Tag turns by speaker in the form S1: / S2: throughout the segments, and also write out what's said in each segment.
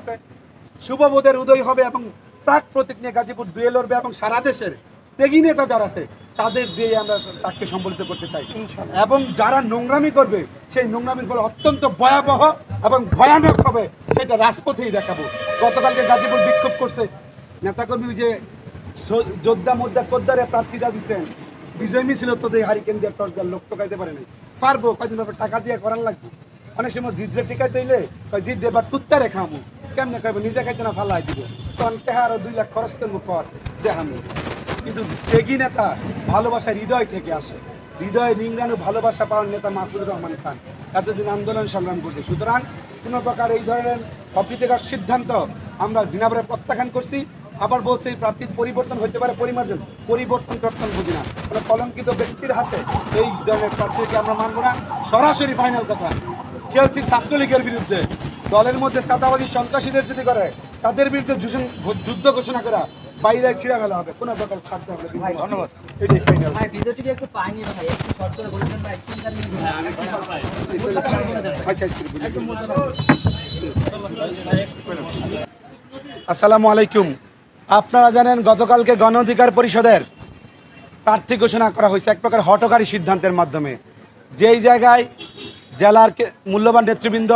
S1: আছে। শুভবোধের উদয় হবে এবং প্রাক প্রতীক নিয়ে গাজীপুর দুয়ে লড়বে এবং সারা দেশের ত্যাগী নেতা যারা আছে তাদের দিয়ে আমরা তাকে সম্বলিত করতে চাই। এবং যারা নোংরামি করবে সেই নোংরামির ফলে অত্যন্ত ভয়াবহ এবং ভয়ানক হবে সেটা রাজপথেই দেখাবো। গতকালকে গাজীপুর বিক্ষোভ করছে নেতাকর্মী যে যোদ্ধা মোদ্দা কোদ্দারে প্রার্থীরা দিচ্ছেন বিজয় মিছিল তো দেয় হারিকেন দিয়ে টস দেওয়ার লোক টোকাইতে পারে নাই। পারব কয়দিন টাকা দিয়ে করার লাগবে। অনেক সময় জিদ্রে টিকাইতে হইলে জিদ্রে বা কুত্তারে খামু। কেমনে কইব? নিজে খাইতে না ফালাই দিব। তখন টেহা আরও দুই লাখ খরচ করব পর দেখামু কিন্তু ত্যাগী নেতা ভালোবাসা হৃদয় থেকে আসে। হৃদয়ে নিংড়ানো ভালোবাসা পাওয়ার নেতা মাহফুজুর রহমান খান। এতদিন আন্দোলন সংগ্রাম করছে। সুতরাং কোনো প্রকার এই ধরনের অপ্রীতিকর সিদ্ধান্ত আমরা ঘৃণাভরে প্রত্যাখ্যান করছি। আবার বলছি, এই প্রার্থীর পরিবর্তন হতে পারে পরিমার্জন। পরিবর্তন টর্তন বুঝি না। কোনো কলঙ্কিত ব্যক্তির হাতে এই ধরনের প্রার্থীকে আমরা মানবো না। সরাসরি ফাইনাল কথা। খেলছি ছাত্রলীগের বিরুদ্ধে। দলের মধ্যে চাঁদাবাদী সন্ত্রাসীদের যদি করে তাদের বিরুদ্ধে যুদ্ধ- ঘোষণা করা বাইরে ছিঁড়া ফেলা হবে। কোনো প্রকার ছাড়তে হবে
S2: ধন্যবাদ।
S1: এটাই ফাইনাল
S3: ভাই ভিডিওটিকে একটু পাইনি ভাই একটু শর্ট করে বলবেন ভাই কি জানি
S1: আচ্ছা আসসালামু আলাইকুম। আপনারা জানেন গতকালকে গণ অধিকার পরিষদের প্রার্থী ঘোষণা করা হয়েছে এক প্রকার হটকারী সিদ্ধান্তের মাধ্যমে। যেই জায়গায় জেলার মূল্যবান নেতৃবৃন্দ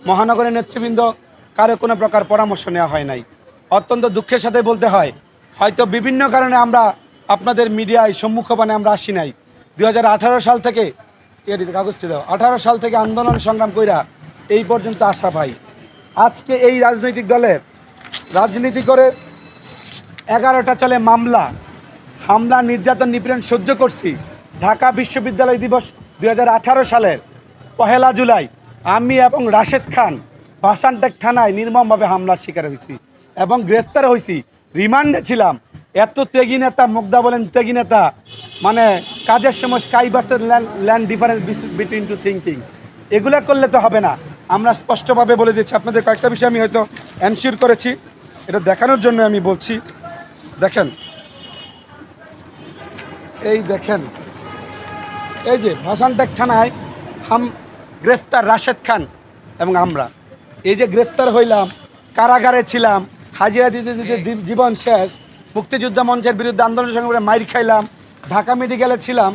S1: মহানগরের নেতৃবৃন্দ কারও কোনো প্রকার পরামর্শ নেওয়া হয় নাই। অত্যন্ত দুঃখের সাথে বলতে হয়, হয়তো বিভিন্ন কারণে আমরা আপনাদের মিডিয়ায় সম্মুখপানে আমরা আসি নাই। দুই হাজার আঠারো সাল থেকে কাগজটি দাও, আঠারো সাল থেকে আন্দোলন সংগ্রাম কইরা এই পর্যন্ত আসা ভাই। আজকে এই রাজনৈতিক দলের রাজনীতি করে এগারোটা চলে মামলা, হামলা, নির্যাতন, নিপীড়ন সহ্য করছি। ঢাকা বিশ্ববিদ্যালয় দিবস দু হাজার আঠারো সালের পহেলা জুলাই। আমি এবং রাশেদ খান ভাসানটেক থানায় নির্মমভাবে হামলার শিকার হয়েছি এবং গ্রেফতার হয়েছি। রিমান্ডে ছিলাম। এত তেগি নেতা, মুগ্ধা বলেন তেগি নেতা মানে কাজের সময় sky versus land land difference between two thinking এগুলা করলে তো হবে না। আমরা স্পষ্টভাবে বলে দিচ্ছি আপনাদের কয়েকটা বিষয় আমি হয়তো অ্যানসিওর করেছি। এটা দেখানোর জন্য আমি বলছি। দেখেন। এই দেখেন। এই যে ভাসানটেক থানায় হাম গ্রেফতার রাশেদ খান এবং আমরা। এই যে গ্রেফতার হইলাম কারাগারে ছিলাম হাজিরা দিতে দিতে জীবন শেষ মুক্তিযোদ্ধা মঞ্চের বিরুদ্ধে আন্দোলনের সঙ্গে করে মাইর খাইলাম ঢাকা মেডিকেলে ছিলাম।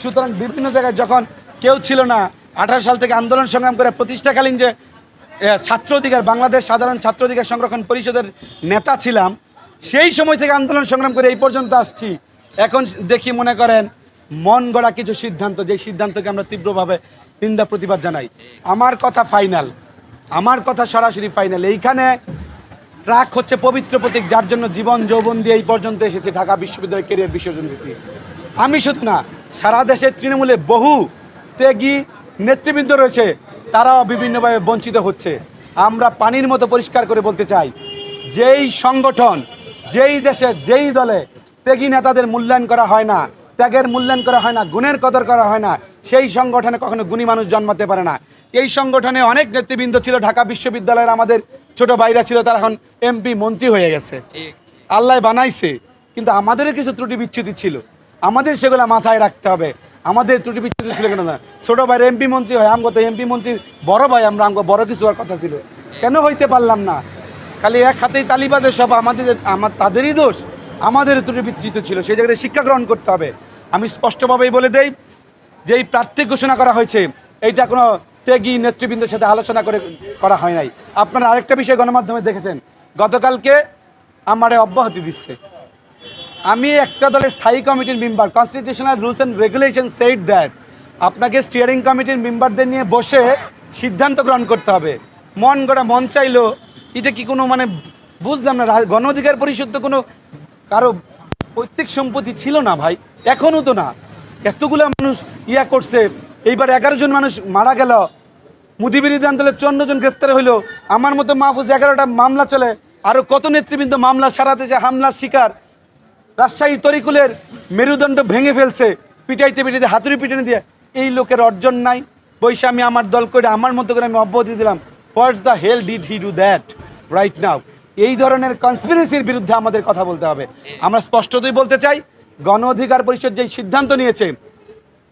S1: সুতরাং বিভিন্ন জায়গায় যখন কেউ ছিল না আঠারো সাল থেকে আন্দোলন সংগ্রাম করে প্রতিষ্ঠাকালীন যে ছাত্র অধিকার বাংলাদেশ সাধারণ ছাত্র অধিকার সংরক্ষণ পরিষদের নেতা ছিলাম সেই সময় থেকে আন্দোলন সংগ্রাম করে এই পর্যন্ত আসছি। এখন দেখি মনে করেন মন গড়া কিছু সিদ্ধান্ত যে সিদ্ধান্তকে আমরা তীব্রভাবে নিন্দা প্রতিবাদ জানাই। আমার কথা ফাইনাল আমার কথা সরাসরি ফাইনাল এইখানে ট্রাক হচ্ছে পবিত্র প্রতীক, যার জন্য জীবন যৌবন দিয়ে এই পর্যন্ত এসেছে ঢাকা বিশ্ববিদ্যালয় কেরিয়ার বিসর্জন দিচ্ছি আমি শুধু না, সারা দেশের তৃণমূলে বহু ত্যাগী নেতৃবৃন্দ রয়েছে, তারাও বিভিন্নভাবে বঞ্চিত হচ্ছে। আমরা পানির মতো পরিষ্কার করে বলতে চাই, যেই সংগঠন, যেই দেশে, যেই দলে ত্যাগী নেতাদের মূল্যায়ন করা হয় না ত্যাগের মূল্যায়ন করা হয় না গুণের কদর করা হয় না সেই সংগঠনে কখনো গুণী মানুষ জন্মাতে পারে না। এই সংগঠনে অনেক নেতৃবৃন্দ ছিল ঢাকা বিশ্ববিদ্যালয়ের আমাদের ছোট ভাইরা ছিল তারা এখন এমপি মন্ত্রী হয়ে গেছে। আল্লাহ বানাইছে কিন্তু আমাদেরও কিছু ত্রুটি বিচ্ছুতি ছিল। আমাদের সেগুলো মাথায় রাখতে হবে। আমাদের ত্রুটি বিচ্ছুতি ছিল কেন? না ছোট ভাইয়ের এমপি মন্ত্রী হয় আমগো তো এমপি মন্ত্রী বড় ভাই আমরা আমগো বড় কিছু হওয়ার কথা ছিল। কেন হইতে পারলাম না? খালি এক হাতেই তালিবাদের সব আমাদের আমার তাদেরই দোষ। আমাদের ত্রুটি বিচ্ছিত ছিল সেই জায়গায় শিক্ষা গ্রহণ করতে হবে। আমি স্পষ্টভাবেই বলে দেই যে এই প্রার্থী ঘোষণা করা হয়েছে, এইটা কোনো ত্যাগী নেতৃবৃন্দের সাথে আলোচনা করে করা হয় নাই। আপনারা আরেকটা বিষয় গণমাধ্যমে দেখেছেন। গতকালকে আমারে অব্যাহতি দিচ্ছে। আমি একটা দলের স্থায়ী কমিটির member constitutional rules and regulation set that আপনাকে স্টিয়ারিং কমিটির মেম্বারদের নিয়ে বসে সিদ্ধান্ত গ্রহণ করতে হবে। মন গড়া মন চাইলো এটা কি কোনো মানে বুঝলাম না, গণ অধিকার পরিষদ তো কোনো কারও পৈতৃক সম্পত্তি ছিল না ভাই এখনও তো না। এতগুলো মানুষ ইয়া করছে, এইবার এগারো জন মানুষ মারা গেল। মুদি বিরোধী আন্দোলনের চন্ন জন গ্রেফতার হইল। আমার মতো মাহফুজ এগারোটা মামলা চলে। আরও কত নেতৃবৃন্দ মামলা সারা দেশে হামলার শিকার? রাজশাহী তরিকুলের মেরুদণ্ড ভেঙে ফেলছে, পিটাইতে পিটাইতে হাতুড়ি পিটানি দিয়ে। এই লোকের অর্জন নাই। বৈশা, আমি আমার দল করে আমার মতো করে আমি অব্যাহতি দিলাম। What's the hell did he do that right now এই ধরনের কনস্পিরেসির বিরুদ্ধে আমাদের কথা বলতে হবে। আমরা স্পষ্টতই বলতে চাই, গণ অধিকার পরিষদ যেই সিদ্ধান্ত নিয়েছে,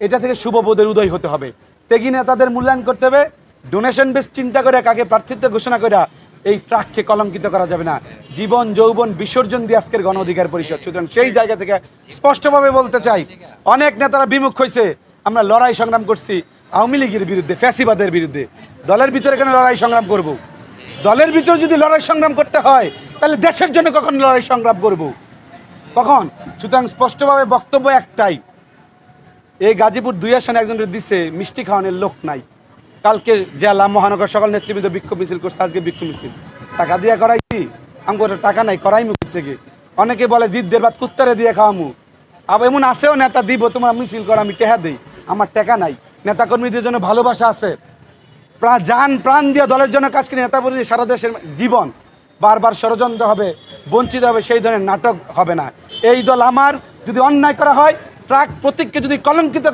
S1: এটা থেকে শুভবোধের উদয় হতে হবে। তেগি নেতাদের মূল্যায়ন করতে হবে ডোনেশন বেস চিন্তা করে কাকে প্রার্থিত্ব ঘোষণা করে এই ট্রাককে কলঙ্কিত করা যাবে না। জীবন, যৌবন বিসর্জন দিয়ে আজকের গণ অধিকার পরিষদ। সুতরাং সেই জায়গা থেকে স্পষ্টভাবে বলতে চাই, অনেক নেতারা বিমুখ হয়েছে, আমরা লড়াই সংগ্রাম করছি, আওয়ামী লীগের বিরুদ্ধে, ফ্যাসিবাদের বিরুদ্ধে। দলের ভিতরে কেন লড়াই সংগ্রাম করব। দলের ভিতরে যদি লড়াই সংগ্রাম করতে হয়, তাহলে দেশের জন্য কখন লড়াই সংগ্রাম করব। কখন? সুতরাং স্পষ্টভাবে বক্তব্য একটাই। এই গাজীপুর দুই আসনে একজনের দিছে, মিষ্টি খাওয়ানোর লোক নাই। কালকে জেলা মহানগর সকল নেতৃবৃন্দ বিক্ষোভ মিছিল করছে, আজকে বিক্ষোভ মিছিল। টাকা দিয়ে করাই করাইছি আমি টাকা নাই করাই মুখ থেকে অনেকে বলে, জিদ্দের বাদ কুত্তারে দিয়ে খাওয়ামু। আবার এমন আসেও নেতা দিব, তোমার মিছিল করা, আমি টেহা দিই। আমার টাকা নাই। নেতাকর্মীদের জন্য ভালোবাসা আছে। যান প্রাণ দিয়ে দলের জন্য কাজ করে, নেতা বলি সারা দেশের জীবন। বারবার ষড়যন্ত্র হবে, বঞ্চিত হবে, সেই ধরনের নাটক হবে না। এই দল আমার, যদি অন্যায় করা হয় প্রাক প্রতীককে যদি কলঙ্কিত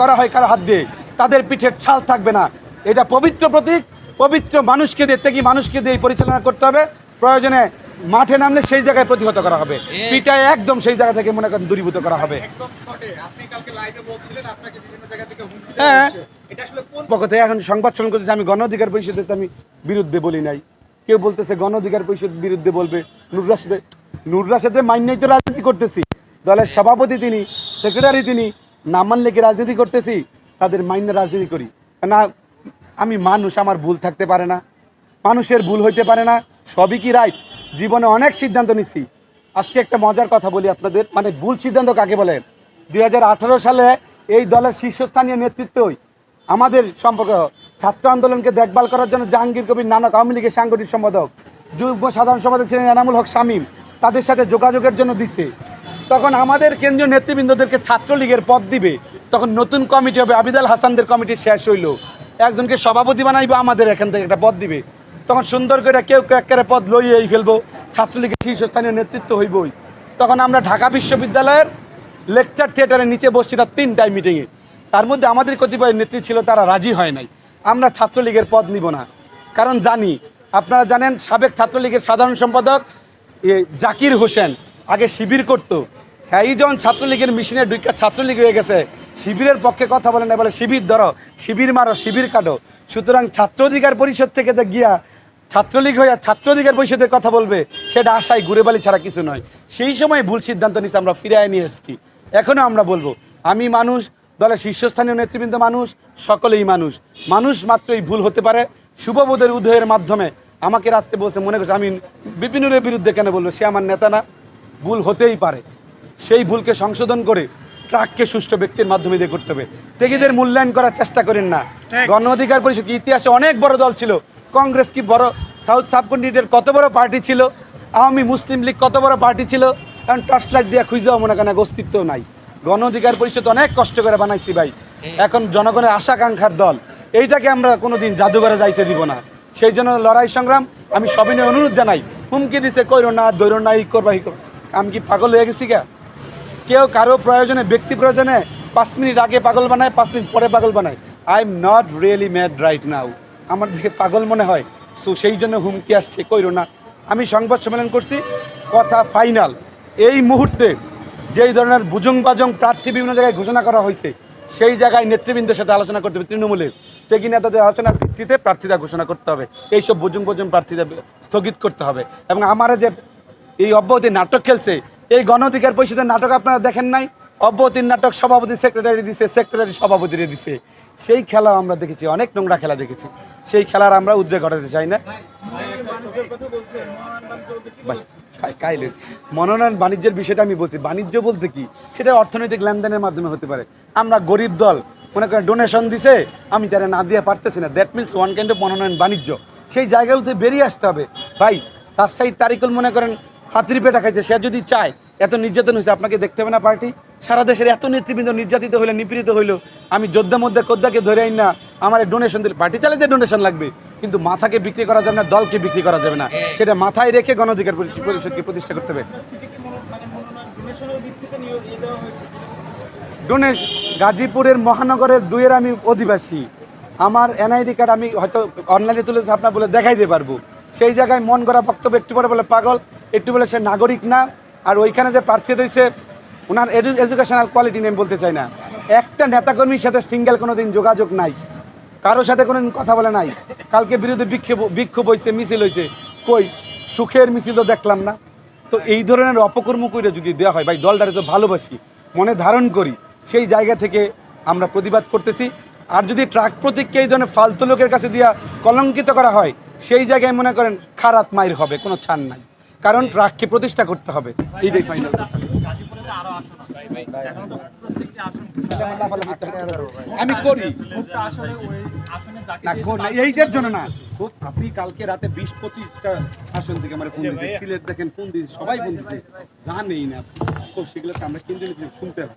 S1: করা হয় কারও হাত দিয়ে, তাদের পিঠের ছাল থাকবে না। এটা পবিত্র প্রতীক, পবিত্র মানুষকে দিয়ে, ত্যাগী মানুষকে দিয়ে পরিচালনা করতে হবে। প্রয়োজনে মাঠে নামলে সেই জায়গায় প্রতিহত করা হবে। পিঠায় একদম সেই জায়গা থেকে মনে করেন দূরীভূত করা হবে। হ্যাঁ। পক্ষ থেকে এখন সংবাদ সম্মেলন করতেছে আমি গণ অধিকার পরিষদের আমি বিরুদ্ধে বলি নাই। কেউ বলতেছে গণ অধিকার পরিষদ বিরুদ্ধে বলবে। নুর রাশেদে নুর মান্যই তো রাজনীতি করতেছি। দলের সভাপতি তিনি সেক্রেটারি তিনি নাম মানলে কি রাজনীতি করতেছি? তাদের মান্য রাজনীতি করি। না আমি মানুষ আমার ভুল থাকতে পারে না। মানুষের ভুল হইতে পারে না। সবই কি রাইট জীবনে অনেক সিদ্ধান্ত নিছি। আজকে একটা মজার কথা বলি আপনাদের। মানে ভুল সিদ্ধান্ত কাকে বলে? দুই হাজার আঠারো সালে এই দলের শীর্ষস্থানীয় নেতৃত্বই আমাদের সম্পর্ক, ছাত্র আন্দোলনকে দেখভাল করার জন্য জাহাঙ্গীর কবির নানক আওয়ামী লীগের সাংগঠনিক সম্পাদক, যুগ্ম সাধারণ সম্পাদক ছিলেন এনামুল হক শামীম, তাদের সাথে যোগাযোগের জন্য দিছে। তখন আমাদের কেন্দ্রীয় নেতৃবৃন্দদেরকে ছাত্রলীগের পদ দিবে। তখন নতুন কমিটি হবে আবিদাল হাসানদের কমিটি শেষ হইল। একজনকে সভাপতি বানাইবো, আমাদের এখান থেকে একটা পদ দিবে। তখন সুন্দর করে কেউ একেবারে পদ লইয়েই ফেলব। ছাত্রলীগের শীর্ষস্থানীয় নেতৃত্ব হইবই। তখন আমরা ঢাকা বিশ্ববিদ্যালয়ের লেকচার থিয়েটারের নিচে বসছি তার তিনটায় মিটিংয়ে। তার মধ্যে আমাদের কতিপয় নেত্রী ছিল, তারা রাজি হয় নাই। আমরা ছাত্রলীগের পদ নিব না। কারণ জানি, আপনারা জানেন, সাবেক ছাত্রলীগের সাধারণ সম্পাদক জাকির হোসেন আগে শিবির করত। হ্যাঁ এই যখন ছাত্রলীগের মিশনে ঢুকা ছাত্রলীগ হয়ে গেছে, শিবিরের পক্ষে কথা বলে না বলে শিবির ধরো, শিবির মারো, শিবির কাটো। সুতরাং ছাত্র অধিকার পরিষদ থেকে যে গিয়া ছাত্রলীগ হয়ে ছাত্র অধিকার পরিষদের কথা বলবে সেটা আশায় ঘুরে বালি ছাড়া কিছু নয়। সেই সময় ভুল সিদ্ধান্ত নিচ্ছে আমরা ফিরায় নিয়ে এসেছি। এখনও আমরা বলব আমি মানুষ দলের শীর্ষস্থানীয় নেতৃবৃন্দ মানুষ সকলেই মানুষ। মানুষ মাত্রই ভুল হতে পারে শুভবোধের উদয়ের মাধ্যমে আমাকে রাত্রে বলছে মনে করছে আমি বিপিনুরের বিরুদ্ধে কেন বলব? সে আমার নেতা না। ভুল হতেই পারে। সেই ভুলকে সংশোধন করে ট্রাককে সুষ্ঠু ব্যক্তির মাধ্যমে দিয়ে করতে হবে। তেগিদের মূল্যায়ন করার চেষ্টা করেন না। গণ অধিকার পরিষদ ইতিহাসে অনেক বড় দল ছিল। কংগ্রেস কি বড় সাউথ সাবকন্টিনেন্টের কত বড় পার্টি ছিল? আওয়ামী মুসলিম লীগ কত বড় পার্টি ছিল? এখন টর্চ লাইট দিয়ে খুঁজেও মনে করেন অস্তিত্ব নাই। গণ অধিকার পরিষদ অনেক কষ্ট করে বানাইছি ভাই। এখন জনগণের আশাকাঙ্ক্ষার দল। এইটাকে আমরা কোনোদিন জাদুঘরে যাইতে দিব না। সেই জন্য লড়াই সংগ্রাম, আমি সবিনয় অনুরোধ জানাই। হুমকি দিছে, কইরো না দৈরো না ই করবা ই। আমি কি পাগল হয়ে গেছি গা? কেউ কারও প্রয়োজনে, ব্যক্তি প্রয়োজনে পাঁচ মিনিট আগে পাগল বানায়, পাঁচ মিনিট পরে পাগল বানায়। I am not really mad right now আমার দিকে পাগল মনে হয়। সো সেই জন্য হুমকি আসছে, কইরো না। আমি সংবাদ সম্মেলন করছি, কথা ফাইনাল। এই মুহূর্তে যেই ধরনের বুজুং বাজং প্রার্থী বিভিন্ন জায়গায় ঘোষণা করা হয়েছে, সেই জায়গায় নেতৃবৃন্দের সাথে আলোচনা করতে হবে। তৃণমূলের তেগি নেতাদের আলোচনার ভিত্তিতে প্রার্থীরা ঘোষণা করতে হবে। এইসব বুজুং বুজুং প্রার্থীদের স্থগিত করতে হবে। এবং আমার যে এই অব্যাহতি নাটক খেলছে, এই গণ অধিকার পরিষদের নাটক আপনারা দেখেন নাই? অব্যাহতির নাটক সভাপতি সেক্রেটারি দিছে সেক্রেটারি সভাপতিরে দিছে। সেই খেলা আমরা দেখেছি, অনেক নোংরা খেলা দেখেছি। সেই খেলার আমরা উদ্রেক ঘটাতে চাই না। মনোনয়ন বাণিজ্যের বিষয়টা আমি বলছি। বাণিজ্য বলতে কি? সেটা অর্থনৈতিক লেনদেনের মাধ্যমে হতে পারে। আমরা গরিব দল, মনে করেন ডোনেশন দিছে, আমি তারা না দিয়ে পারতেছি না। That means one kind of মনোনয়ন বাণিজ্য। সেই জায়গাগুলোতে বেরিয়ে আসতে হবে। ভাই রাজশাহী তারিকুল মনে করেন হাতির পেটা খাইছে, সে যদি চায় এত নির্যাতন হয়েছে, আপনাকে দেখতে হবে না পার্টি? সারা দেশের এত নেতৃবৃন্দ নির্যাতিত হইলে, নিপীড়িত হইল। আমি যোদ্ধা মধ্যে কোদ্দাকে ধরে আইন না, আমার ডোনেশন দিলে পার্টি চালাতে ডোনেশন লাগবে, কিন্তু মাথাকে বিক্রি করা যাবে না, দলকে বিক্রি করা যাবে না। সেটা মাথায় রেখে গণ অধিকার পরি- পরিষদকে প্রতিষ্ঠা করতে হবে। ডোনেশ গাজীপুরের মহানগরের দুইয়ের আমি অধিবাসী। আমার এনআইডি কার্ড আমি হয়তো অনলাইনে তুলে আপনার বলে দেখাই দিতে পারব। সেই জায়গায় মন করা বক্তব্য একটু পরে বলে পাগল, একটু বলে সে নাগরিক না। আর ওইখানে যে প্রার্থী দিয়েছে ওনার এডুকেশনাল কোয়ালিটি নেই বলতে চাই না। একটা নেতাকর্মীর সাথে সিঙ্গেল কোনো দিন যোগাযোগ নাই, কারোর সাথে কোনো দিন কথা বলে নাই। কালকে বিরুদ্ধে বিক্ষোভ বিক্ষোভ হয়েছে মিছিল হয়েছে কই, সুখের মিছিল তো দেখলাম না। তো এই ধরনের অপকর্ম করে যদি দেওয়া হয়, ভাই, দলটারে তো ভালোবাসি, মনে ধারণ করি, সেই জায়গা থেকে আমরা প্রতিবাদ করতেছি। আর যদি ট্রাক প্রতীককে এই ধরনের ফালতু লোকের কাছে দিয়া কলঙ্কিত করা হয়, সেই জায়গায় মনে করেন খারাপ মাইর হবে, কোনো ছাড় নাই। কারণ ট্রাককে প্রতিষ্ঠা করতে হবে। এইটাই ফাইনাল আমি করি। না এইটার জন্য না। খুব আপনি কালকে রাতে বিশ পঁচিশটা আসন থেকে আমার ফোন দিয়েছে সিলেট দেখেন ফোন দিয়েছে সবাই ফোন দিয়েছে। জানেই না। তো সেগুলো তো আমরা কেন্দ্রীয় নীতি শুনতে হয়?